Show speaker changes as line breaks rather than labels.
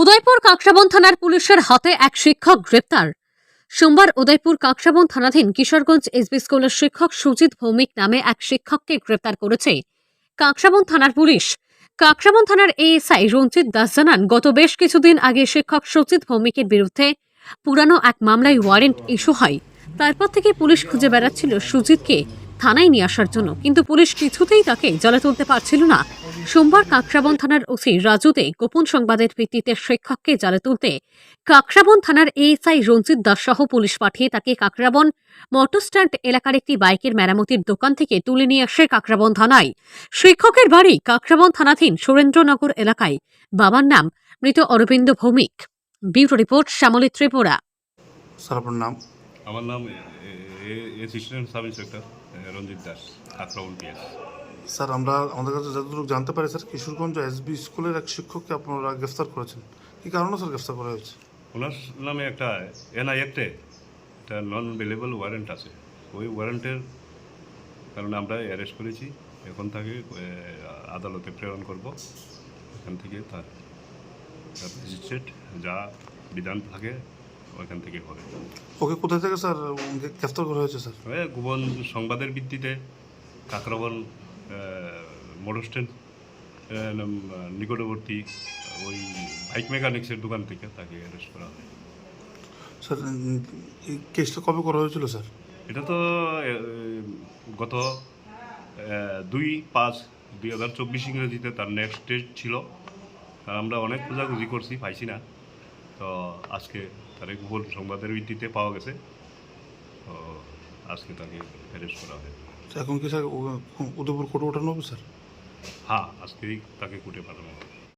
উদয়পুর কাকরাবন থানার পুলিশের হাতে এক শিক্ষক গ্রেপ্তার। সোমবার উদয়পুর কাকরাবন থানাধীন কিশোরগঞ্জ এসবি স্কুলের শিক্ষক সুজিত ভৌমিক নামে এক শিক্ষককে গ্রেপ্তার করেছে। কাকরাবন থানার পুলিশ। কাকরাবন থানার এএসআই রঞ্জিত দাস জানান, গত বেশ কিছুদিন আগে শিক্ষক সুজিত ভৌমিকের বিরুদ্ধে পুরানো এক মামলায় ওয়ারেন্ট ইস্যু হয়। তারপর থেকে পুলিশ খুঁজে বেড়াচ্ছিল সুজিতকে। থানায় নিয়ে আসার জন্য, কিন্তু পুলিশ কিছুতেই তাকে জলে তুলতে পারছিল না। সোমবার কাকরাবন থানার ওসি রাজুতে গোপন সংবাদের ভিত্তিতে শিক্ষককে জালে তুলতে কাকরাবন থানার এএসআই রঞ্জিত দাস সহ পুলিশ পাঠিয়ে তাকে কাকরাবন মোটর স্ট্যান্ড এলাকার একটি বাইকের মেরামতির দোকান থেকে তুলে নিয়ে আসে কাকরাবন থানায়। শিক্ষকের বাড়ি কাকরাবন থানাধীন সুরেন্দ্রনগর এলাকায়। বাবার নাম মৃত Arabinda Bhowmik. Bureau report Shyamali Tripura.
আমার নাম assistant sub inspector Ranjit Das আক্রমণ পিএস।
স্যার আমরা আমাদের কাছে যতটুকু জানতে পারি স্যার কিশোরগঞ্জ এসবি স্কুলের এক শিক্ষককে আপনারা গ্রেফতার করেছেন। কী কারণে স্যার গ্রেফতার করা হয়েছে?
ওনার নামে একটা এনআই অ্যাক্টে একটা নন ভেলেবল ওয়ারেন্ট আছে। ওই ওয়ারেন্টের কারণে আমরা অ্যারেস্ট করেছি। এখন তাকে আদালতে প্রেরণ করব। এখান থেকে তার ম্যাজিস্ট্রেট যা বিধান থাকে ওইখান থেকে হবে।
ওকে কোথা থেকে স্যার গ্রেফতার করা হয়েছে স্যার?
ওই গোপন সংবাদের ভিত্তিতে কাকরাবন মোটর স্ট্যান্ড নিকটবর্তী ওই বাইক মেকানিক্সের দোকান থেকে তাকে অ্যারেস্ট করা হয়।
স্যার এই কেসটা কবে করা হয়েছিল স্যার?
এটা তো গত দুই পাঁচ দুই হাজার চব্বিশ ইংরেজিতে তার নেক্সট ডেট ছিল। আমরা অনেক খোঁজাখুঁজি করছি পাইছি না। তো আজকে তাহলে গুগল গোপন সংবাদের ভিত্তিতে পাওয়া গেছে। তো আজকে তাকে অ্যারেস্ট করা হয়।
স্যার, এখন কি স্যার উদয়পুর কোর্টে ওঠানো হবে স্যার?
হ্যাঁ আজকেই তাকে কোর্টে পাঠানো হবে।